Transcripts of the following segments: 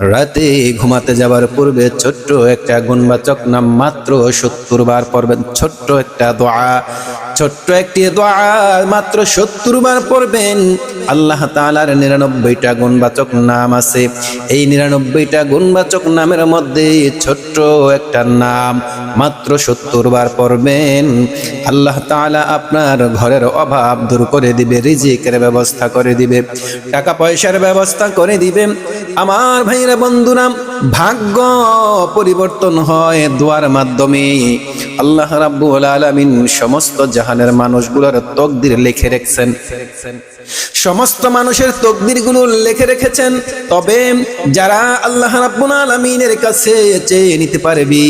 রাতে ঘুমাতে যাবার পূর্বে ছোট্ট একটা গুণবাচক নাম মাত্র সত্তর বার পড়বেন। ছোট্ট একটা দোয়া। ছোট্ট একটি দোয়া, মাত্র সত্তর বার পড়বেন। আল্লাহ তালার নিরানব্বইটা গুণবাচক নাম আছে। এই নিরানব্বইটা গুণবাচক নামের মধ্যে ছোট্ট একটা নাম, মাত্র সত্তর বার পড়বেন। আল্লাহ তাআলা আপনার ঘরের অভাব দূর করে দিবে, রিজিকের ব্যবস্থা করে দিবে, টাকা পয়সার ব্যবস্থা করে দিবে। আমার ভাইরা বন্ধুরা ভাগ্য পরিবর্তন হয় দোয়ার মাধ্যমে। আল্লাহ রাব্বুল আলামিন সমস্ত জাহানের মানুষগুলোর তকদির লিখে রেখেছেন। সমস্ত মানুষের তকদিরগুলো লিখে রেখেছেন। তবে যারা আল্লাহ রাব্বুল আলামিনের কাছে চেয়ে নিতে পারবি,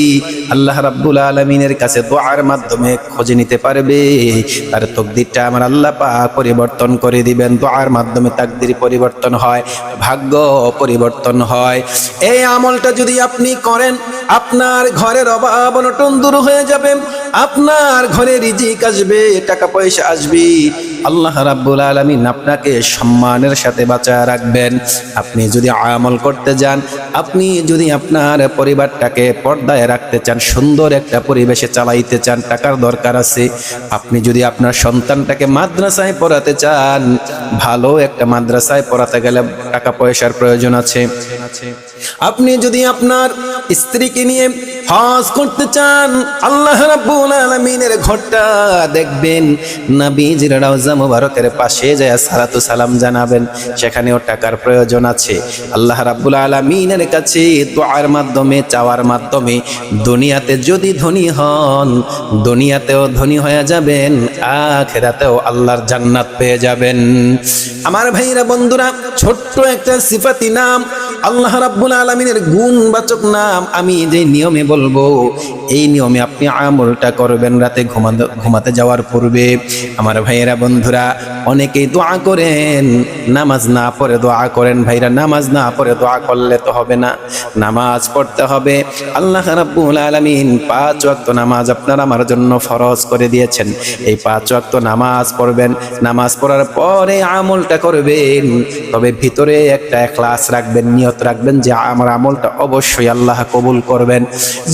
আল্লাহ রাব্বুল আলামিনের কাছে দোয়ার মাধ্যমে খোঁজে নিতে পারবে, তার তকদিরটা আমার আল্লাহ পাক পরিবর্তন করে দিবেন। দোয়ার মাধ্যমে তাকদির পরিবর্তন হয়, ভাগ্য পরিবর্তন হয়। এই আমলটা যদি আপনি করেন, আপনার ঘরের অভাব অনটন দূর হয়ে যাবে, আপনার ঘরে রিজিক আসবে, টাকা পয়সা আসবে। আল্লাহ রাব্বুল আলামিন আপনাকে সম্মানের সাথে বাঁচায় রাখবেন। আপনি যদি আমল করতে যান, আপনি যদি আপনার পরিবারটাকে পর্দায় রাখতে চান, সুন্দর একটা পরিবেশে চালাইতে চান, টাকার দরকার আছে, আপনি যদি আপনার সন্তানটাকে মাদ্রাসায় পড়াতে চান, ভালো একটা মাদ্রাসায় পড়াতে গেলে টাকা পয়সার প্রয়োজন আছে। আপনি যদি আপনার স্ত্রীকে নিয়ে হজ করতে চান, আল্লাহ রাব্বুল আলামিনের ঘরটা দেখবেন। নবীজির রওজা মুবারকের পাশে যায় সালাতু সালাম জানাবেন। সেখানেও টাকার প্রয়োজন আছে। আল্লাহ রাব্বুল আলামিনের কাছে দোয়ার মাধ্যমে, চাওয়ার মাধ্যমে দুনিয়াতে যদি ধনী হন, দুনিয়াতেও ধনী হয়ে যাবেন, আখেরাতেও আল্লাহর জান্নাত পেয়ে যাবেন। আমার ভাইরা বন্ধুরা, ছোট্ট একটা সিফাতি নাম আল্লাহ রাব্বুল আলামিনের গুণবাচক নাম আমি যে নিয়মে বলব এই নিয়মে আপনি আমলটা করবেন, রাতে ঘুমাতে ঘুমাতে যাওয়ার পূর্বে। আমার ভাইয়েরা, বন্ধুরা, অনেকেই দোয়া করেন, নামাজ না পড়ে দোয়া করেন। ভাইরা, নামাজ না পড়ে দোয়া করলে তো হবে না, নামাজ পড়তে হবে। আল্লাহ রাব্বুল আলামিন পাঁচ ওয়াক্ত নামাজ আপনার আমার জন্য ফরজ করে দিয়েছেন। এই পাঁচ ওয়াক্ত নামাজ পড়বেন, নামাজ পড়ার পরে আমলটা করবেন। তবে ভিতরে একটা ক্লাস রাখবেন, নিয়ত রাখবেন যে আমার আমলটা অবশ্যই আল্লাহ কবুল করবেন।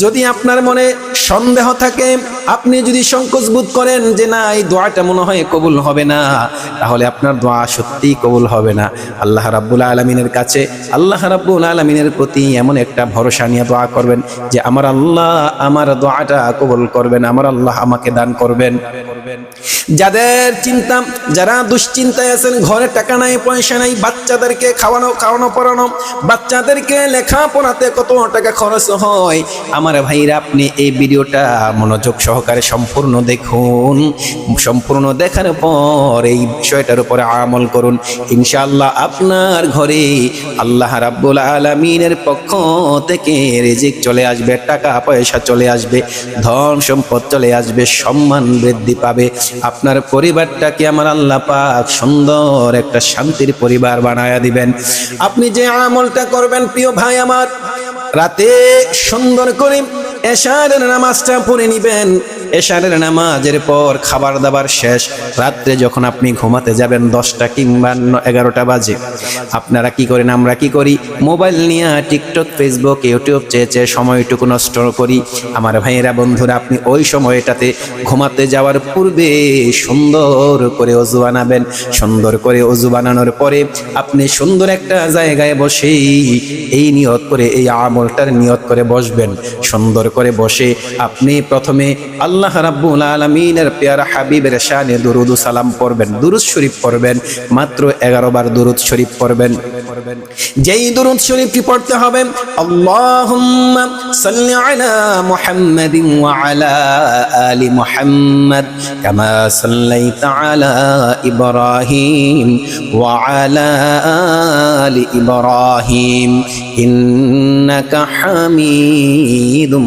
যদি আপনার মনে সন্দেহ থাকে। আপনি যদি সংকোচ বোধ করেন যে না, এই দোয়াটা মনে হয় কবুল হবে না, তাহলে আপনার দোয়া সত্যিই কবুল হবে না। আল্লাহ রাব্বুল আলমিনের কাছে, আল্লাহ রাব্বুল আলমিনের প্রতি এমন একটা ভরসা নিয়ে দোয়া করবেন যে, আমার আল্লাহ আমার দোয়াটা কবুল করবেন, আমার আল্লাহ আমাকে দান করবেন। যাদের চিন্তা, যারা দুশ্চিন্তায় আছেন, ঘরে টাকা নাই, পয়সা নাই, বাচ্চাদেরকে খাওয়ানো খাওয়ানো, পড়ানো, বাচ্চাদেরকে লেখা পড়াতে কত টাকা খরচ হয়? আমার ভাইরা, আপনি এই ভিডিওটা মনোযোগ সহকারে সম্পূর্ণ দেখুন, সম্পূর্ণ দেখার পর এই বিষয়টার উপরে আমল করুন। ইনশাআল্লাহ আপনার ঘরে আল্লাহ রাব্বুল আলামিনের পক্ষ থেকে রিজিক চলে আসবে, টাকা পয়সা চলে আসবে, ধন সম্পদ চলে আসবে, সম্মান বৃদ্ধি পাবে। আপনার পরিবারটাকে আমার আল্লাহ পাক সুন্দর একটা শান্তির পরিবার বানায়া দিবেন। আপনি যে আমলটা করবেন, প্রিয় ভাই আমার, রাতে সুন্দর করে এশারের নামাজটা পড়ে নিবেন। এশারের নামাজের পর খাবার দাবার শেষ। রাত্রে যখন আপনি ঘুমাতে যাবেন, দশটা কিংবা এগারোটা বাজে। আপনারা কি করেন? আমরা কি করি? মোবাইল নিয়ে টিকটক, ফেসবুক, ইউটিউব চেয়ে চেয়ে সময়টুকু নষ্ট করি। আমার ভাইয়েরা, বন্ধুরা, আপনি ওই সময়টাতে ঘুমাতে যাওয়ার পূর্বে সুন্দর করে অজু বানাবেন। সুন্দর করে অজু বানানোর পরে আপনি সুন্দর একটা জায়গায় বসেই এই নিয়ত করে, এই আমলটার নিয়ত করে বসবেন। সুন্দর করে বসে। আপনি প্রথমে আল্লাহ রাব্বুল আলামিনের পেয়ারা হাবিবের শানে দুরুদ সালাম পড়বেন, দুরুদ শরীফ পড়বেন, মাত্র এগারো বার দুরুদ শরীফ পড়বেন। যেই দুরুদ শরীফটি পড়তে হবে, আল্লাহুম্মা আলা আলা আলি ইব্রাহিম ইব্রাহিম, ইন্নাকা হামিদুম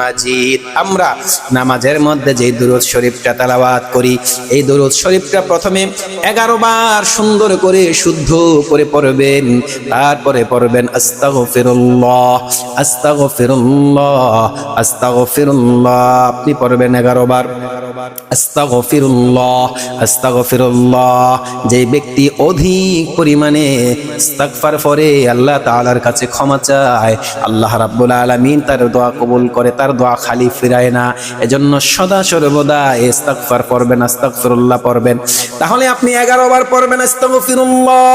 মাজিদ। আমরা নামাজের মধ্যে যে দুরুদ শরীফটা তালাবাত করি, এই দুরুদ শরীফটা প্রথমে এগারো বার সুন্দর করে শুদ্ধ করে পড়বেন। তারপরে পড়বেন, আস্তাগফিরুল্লাহ আস্তাগফিরুল্লাহ আস্তাগফিরুল্লাহ। আপনি পড়বেন এগারো বার। আস্তাগফিরুল্লাহ আস্তাগফিরুল্লাহ। যে ব্যক্তি অধিক পরিমাণে ইস্তাগফার করে, আল্লাহ তাআলার কাছে ক্ষমা চায়, আল্লাহ রাব্বুল আলামিন তার দোয়া কবুল করে, তার দোয়া খালি ফিরায় না। এজন্য সদা সর্বদা ইস্তাগফার আস্তাগফিরুল্লাহ পড়বেন। তাহলে আপনি 11 বার পড়বেন, আস্তাগফিরুল্লাহ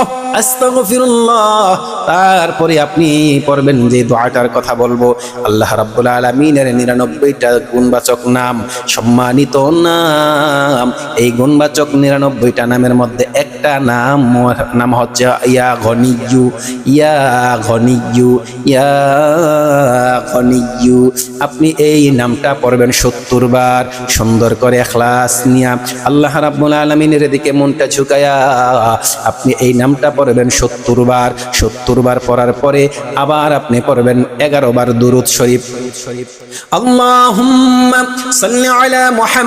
আস্তাগফিরুল্লাহ। তারপরে আপনি পড়বেন যে দোয়াটার কথা বলব। আল্লাহ রাব্বুল আলামিনের 99টা গুণবাচক নাম সম্মানিত নাম। এই গুণবাচক নিরানব্বইটা নামের মধ্যে একটা নাম নাম হচ্ছে ইয়া ঘনিজু ইয়া ঘনিজু ইয়া ঘনিজু আপনি এই নামটা পড়বেন সত্তর বার, সুন্দর করে এখলাস নিয়া। আল্লাহ রাব্বুল আলমিনের দিকে মনটা ঝুঁকায়া আপনি এই নামটা পড়বেন সত্তর বার। সত্তর বার পড়ার পরে আবার আপনি পড়বেন এগারো বার দুরুদ শরীফ। আল্লাহুম্মা সাল্লি আলা মুহাম্মাদ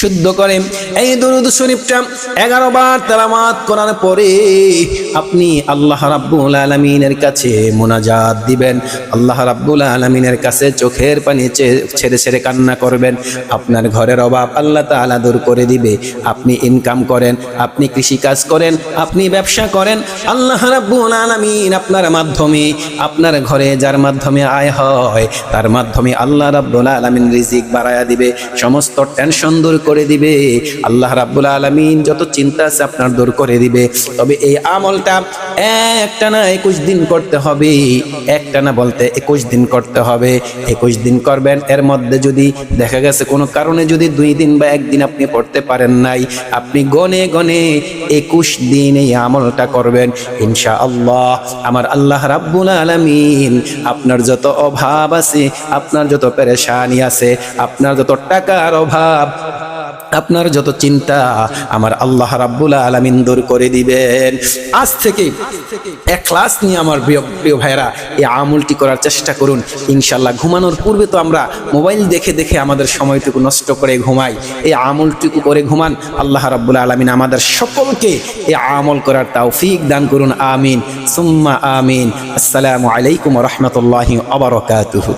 শুদ্ধ করে। এই দরুদ শরীফটা এগারো বার তেলামাত করার পরে আপনি আল্লাহ রাব্বুল আলমিনের কাছে মোনাজাত দিবেন। আল্লাহ রাব্বুল আলমিনের কাছে চোখের পানি ছেড়ে ছেড়ে কান্না করবেন। আপনার ঘরের অভাব আল্লাহ তাআলা দূর করে দিবে। আপনি ইনকাম করেন, আপনি কৃষি কাজ করেন, আপনি ব্যবসা করেন। আল্লাহ রাব্বুল আলমিন আপনার মাধ্যমে, আপনার ঘরে যার মাধ্যমে আয় হয়, তার মাধ্যমে আল্লাহ রাব্বুল আলমিন রিজিক বাড়ায়া দিবে। সমস্ত টেনশন দূর করে দিবে। আল্লাহ রাব্বুল আলমিন যত চিন্তা আছে আপনার দূর করে দিবে। তবে এই আমলটা একটা না একুশ দিন করতে হবে, একটা না বলতে একুশ দিন করতে হবে। একুশ দিন করবেন, এর মধ্যে যদি দেখা গেছে কোনো কারণে যদি দুই দিন বা একদিন আপনি পড়তে পারেন নাই, আপনি গনে গনে একুশ দিন এই আমলটা করবেন। ইনশা আল্লাহ আমার আল্লাহ রাব্বুল আলমিন আপনার যত অভাব আছে, আপনার যত পেরেশানি আছে, আপনার যত টাকার অভাব আপনার যত চিন্তা, আমার আল্লাহ রাব্বুল আলামিন দূর করে দিবেন। আজ থেকে এক ক্লাস নিয়ে আমার প্রিয় প্রিয় ভাইরা এই আমলটি করার চেষ্টা করুন। ইনশাল্লাহ ঘুমানোর পূর্বে তো আমরা মোবাইল দেখে দেখে আমাদের সময়টুকু নষ্ট করে ঘুমাই। এই আমলটুকু করে ঘুমান। আল্লাহ রাব্বুল আলামিন আমাদের সকলকে এই আমল করার তৌফিক দান করুন। আমিন। সুম্মা আমিন। আসসালামু আলাইকুম রহমতুল্লাহি আবরকাতুহু